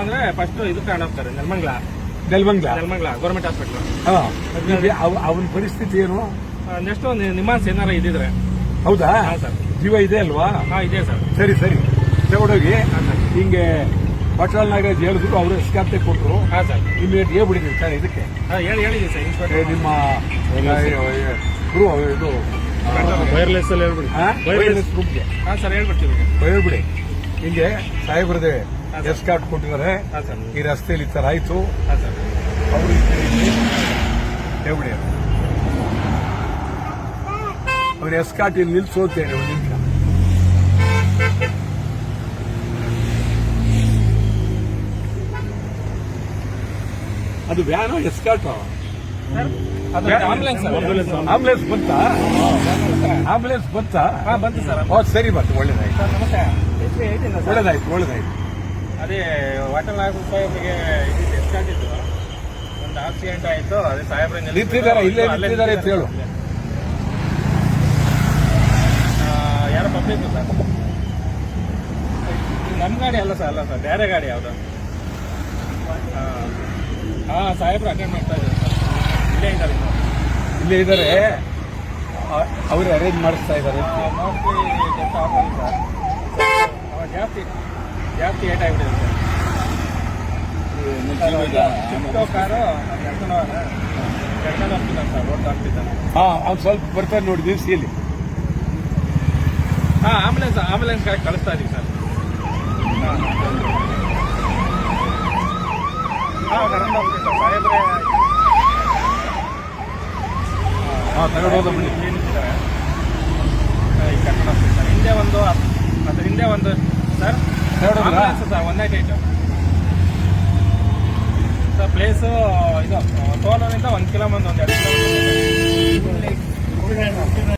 ಅಂದ್ರೆ ಫಸ್ಟ್ ಇದು ತಗೊಂಡು ಹೋಗ್ತಾರೆ ನೆಲಮಂಗ್ಲ. ನೆಲಮಂಗ್ಲ. ನೆಲಮಂಗ್ಲ ಗೌರ್ಮೆಂಟ್ ಹಾಸ್ಪಿಟಲ್ ಹಾ ಅವನ ಪರಿಸ್ಥಿತಿ ಏನು? ನೆಕ್ಸ್ಟ್ ಒಂದು ನಿಮಾನ್ಸ್ ಏನಾರ ಇದ್ದಿದ್ರೆ. ಹೌದಾ? ಹಾ ಸರ್. ಜೀವ ಇದೆ ಅಲ್ವಾ? ಹಾ ಇದೆ ಸರ್. ಸರಿ ಸರಿ. ತಗೊಂಡೋಗಿ ಹಿಂಗೆ ಪಟ್ರಾಲ್ ನಾಗರಾಜ್ ಹೇಳಿದ್ರು ಅವರು ಸ್ಕ್ಯಾಪ್ತೆ ಕೊಟ್ಟರು ಹಾ ಸರ್. ಇಮಿಡಿಯೇಟ್ ಹೇಳ್ಬಿಡಿದ್ರು ಸರ್ ಇದಕ್ಕೆ. ಹಾ ಹೇಳಿ ಹೇಳಿದೀನಿ ಸರ್. ಇನ್ಸ್ಪೆಕ್ಟರ್ ನಿಮ್ಮ ಗುರು ಇದು ವೈರ್ಲೆಸ್ ಅಲ್ಲಿ ಹೇಳ್ಬಿಡಿ. ವೈರ್ಲೆಸ್ ಗ್ರೂಪ್ಗೆ ಹಾ ಸರ್ ಹೇಳ್ಬಿಡ್ತೀವಿ ಹೇಳ್ಬಿಡಿ. ಹಿಂಗೆ ಸಾಹೇಬ್ರದೇ. ಎಸ್ಕಾರ್ಟ್ ಕೊಟ್ಟಿದ್ದಾರೆ. ಈ ರಸ್ತೆಯಲ್ಲಿ ಈ ತರ ಆಯ್ತು. ಅವರು ಅವ್ರ ಎಸ್ಕಾಟ್ ಇಲ್ಲಿ ನಿಲ್ಸೋತೇನೆ ಒಂದು ನಿಮಿಷ. ಅದು ವ್ಯಾನ್ ಅದು ಆಂಬುಲೆನ್ಸ್ ಬಂತಾ? ಆಂಬುಲೆನ್ಸ್ ಬಂತಾ? ಹಾ ಬಂತು? ಸರ್. ಸರಿ ಬಂತು ಒಳ್ಳೇದಾಯ್ತು. ಒಳ್ಳೇದಾಯ್ತು ಒಳ್ಳೇದಾಯ್ತು. ಅದೇ ವಾಟರ್ ನಾಗರ ಸಾಹೇಬ್ರಿಗೆ ಇದು ಎಷ್ಟಾಗಿತ್ತು ಒಂದು ಆಕ್ಸಿಡೆಂಟ್ ಆಯಿತು ಅದೇ ಸಾಹೇಬ್ರೆ ನಿಂತಿದ್ದಾರೆ, ಇಲ್ಲೇ ನಿಂತಿದ್ದಾರೆ ಅಂತ ಹೇಳು. ಯಾರೋ ಪಬ್ಲಿಕ್ ಸರ್. ನಮ್ಮ ಗಾಡಿ ಅಲ್ಲ ಸರ್ ಅಲ್ಲ ಸರ್ ಬೇರೆ ಗಾಡಿ ಯಾವುದು. ಹಾಂ ಸಾಹೇಬ್ರು ಅಟೆಂಡ್ ಮಾಡ್ತಾ ಇದ್ದಾರೆ ಸರ್. ಇಲ್ಲೇ ಇದ್ದಾರೆ. ಇಲ್ಲೇ ಇದ್ದಾರೆ? ಅವರು ಅರೇಂಜ್ ಮಾಡಿಸ್ತಾ ಇದ್ದಾರೆ. ಜಾಸ್ತಿ ಜಾಸ್ತಿ ಏಟ್ ಆಗಿಬಿಟ್ಟಿದೆ ಸರ್. ಕಾರು ಎಡ್ಕೊಂಡು ಎಡ್ಕೊಂಡು ಹೋಗ್ತಿದ್ದಾನೆ ಸರ್ ರೋಡ್ ಆಗ್ತಿದ್ದಾನೆ ಹಾ ಅವ್ನು ಸ್ವಲ್ಪ ಬರ್ತಾರೆ ನೋಡಿ ದಿವಸಿಯಲ್ಲಿ ಹಾ ಆಂಬುಲೆನ್ಸ್ ಆಂಬುಲೆನ್ಸ್ ಗಾಡಿ ಕಳಿಸ್ತಾ ಇದೀವಿ ಸರ್. ಹಾಂ ಹೋಗ್ತೀವಿ ಸರ್. ಹಾ ತಗೊಂಡು ಹೋದ ಬಿಡಿ. ಕರ್ಕೊಂಡು ಹೋಗ್ತೀವಿ ಸರ್. ಹಿಂದೆ ಒಂದು ಅದ್ರ ಹಿಂದೆ ಒಂದು sir. Sir one night sir place ಇದು ಟೋಲರಿಂದ ಒಂದು ಕಿಲೋಮೀಟರ್ ಒಂದು ಎರಡು ಕಿಲೋಮೀಟರ್